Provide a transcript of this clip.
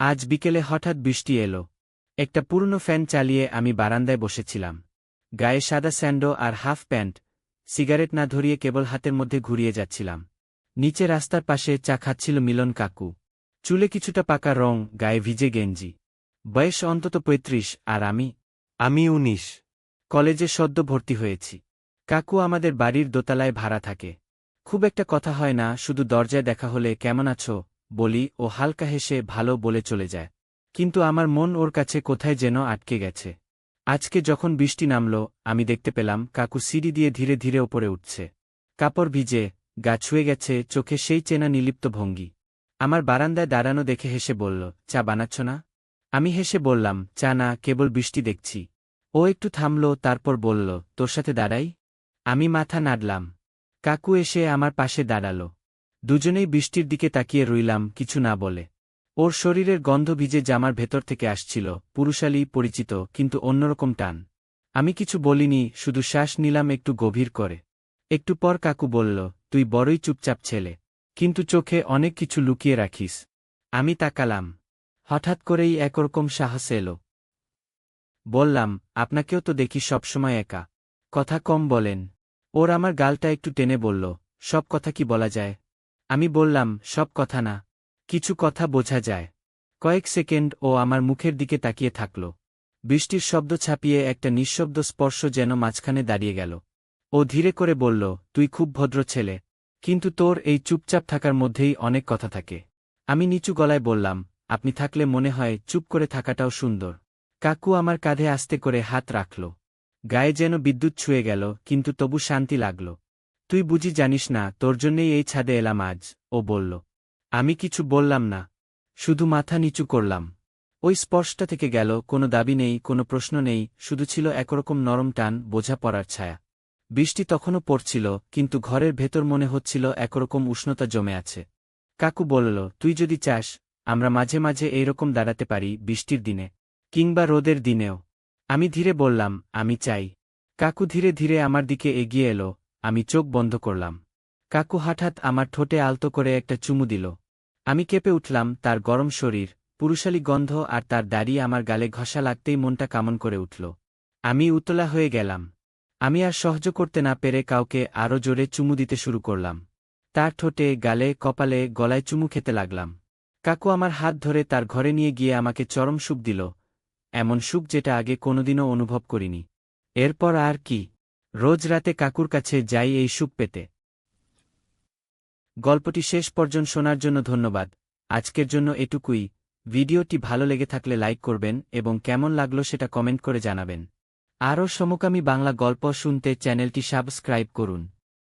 আজ বিকেলে হঠাৎ বৃষ্টি এলো। একটা পুরনো ফ্যান চালিয়ে আমি বারান্দায় বসেছিলাম। গায়ে সাদা স্যান্ডো আর হাফ প্যান্ট, সিগারেট না ধরিয়ে কেবল হাতের মধ্যে ঘুরিয়ে যাচ্ছিলাম। নিচে রাস্তার পাশে চা খাচ্ছিল মিলন কাকু। চুলে কিছুটা পাকা রং, গায়ে ভিজে গেঞ্জি। বয়স অন্তত পঁয়ত্রিশ, আর আমি আমি উনিশ। কলেজে সদ্য ভর্তি হয়েছি। কাকু আমাদের বাড়ির দোতলায় ভাড়া থাকে। খুব একটা কথা হয় না, শুধু দরজায় দেখা হলে, কেমন আছো? বলি ও হালকা হেসে ভালো বলে চলে যায়। কিন্তু আমার মন ওর কাছে কোথায় যেন আটকে গেছে। আজকে যখন বৃষ্টি নামল, আমি দেখতে পেলাম কাকু সিঁড়ি দিয়ে ধীরে ধীরে ওপরে উঠছে। কাপড় ভিজে, গা ছুঁয়ে গেছে, চোখে সেই চেনা নিলিপ্ত ভঙ্গি। আমার বারান্দায় দাঁড়ানো দেখে হেসে বলল, চা বানাচ্ছ না? আমি হেসে বললাম, চা না, কেবল বৃষ্টি দেখছি। ও একটু থামল, তারপর বলল, তোর সাথে দাঁড়াই? আমি মাথা নাড়লাম। কাকু এসে আমার পাশে দাঁড়াল। দুজনেই বৃষ্টির দিকে তাকিয়ে রইলাম, কিছু না বলে। ওর শরীরের গন্ধ ভিজে জামার ভেতর থেকে আসছিল, পুরুষালী, পরিচিত, কিন্তু অন্যরকম টান। আমি কিছু বলিনি, শুধু শ্বাস নিলাম একটু গভীর করে। একটু পর কাকু বলল, তুই বড়ই চুপচাপ ছেলে। কিন্তু চোখে অনেক কিছু লুকিয়ে রাখিস আমি তাকালাম। হঠাৎ করেই একরকম সাহস এলো। বললাম, আপনাকেও তো দেখি সবসময় একা। কথা কম বলেন ওর আমার গালটা একটু টেনে বলল, সব কথা কি বলা যায়? আমি বললাম, সব কথা না। কিছু কথা বোঝা যায়। কয়েক সেকেন্ড ও আমার মুখের দিকে তাকিয়ে থাকল। বৃষ্টির শব্দ ছাপিয়ে একটা নিঃশব্দ স্পর্শ যেন মাঝখানে দাঁড়িয়ে গেল। ও ধীরে করে বলল, তুই খুব ভদ্র ছেলে। কিন্তু তোর এই চুপচাপ থাকার মধ্যেই অনেক কথা থাকে। আমি নিচু গলায় বললাম, আপনি থাকলে মনে হয় চুপ করে থাকাটাও সুন্দর। কাকু আমার কাঁধে আস্তে করে হাত রাখল। গায়ে যেন বিদ্যুৎ ছুঁয়ে গেল, কিন্তু তবু শান্তি লাগল। তুই বুঝি জানিস না, তোর জন্যেই এই ছাদে এলাম আজ, ও বলল। আমি কিছু বললাম না, শুধু মাথা নিচু করলাম। ওই স্পর্শটা থেকে গেল, কোনো দাবি নেই, কোনো প্রশ্ন নেই, শুধু ছিল একরকম নরম টান বোঝা পড়ার ছায়া। বৃষ্টি তখনও পড়ছিল, কিন্তু ঘরের ভেতর মনে হচ্ছিল একরকম উষ্ণতা জমে আছে। কাকু বলল, তুই যদি চাস, আমরা মাঝে মাঝে এইরকম দাঁড়াতে পারি বৃষ্টির দিনে, কিংবা রোদের দিনেও। আমি ধীরে বললাম, আমি চাই। কাকু ধীরে ধীরে আমার দিকে এগিয়ে এলো আমি চোখ বন্ধ করলাম। কাকু হঠাৎ আমার ঠোঁটে আলতো করে একটা চুমু দিল। আমি কেঁপে উঠলাম, তার গরম শরীর, পুরুষালী গন্ধ আর তার দাড়ি আমার গালে ঘষা লাগতেই মনটা কামন করে উঠল। আমি উতলা হয়ে গেলাম। আমি আর সহ্য করতে না পেরে কাউকে আরও জোরে চুমু দিতে শুরু করলাম। তার ঠোঁটে, গালে, কপালে, গলায় চুমু খেতে লাগলাম। কাকু আমার হাত ধরে তার ঘরে নিয়ে গিয়ে আমাকে চরম সুখ দিল, এমন সুখ যেটা আগে কোনোদিনও অনুভব করিনি। এরপর আর কি? রোজ রাতে কাকুর কাছে যাই এই সুখ পেতে। গল্পটি শেষ পর্যন্ত শোনার জন্য ধন্যবাদ। আজকের জন্য এটুকুই। ভিডিওটি ভালো লেগে থাকলে লাইক করবেন এবং কেমন লাগল সেটা কমেন্ট করে জানাবেন। আরও সমকামী বাংলা গল্প শুনতে চ্যানেলটি সাবস্ক্রাইব করুন।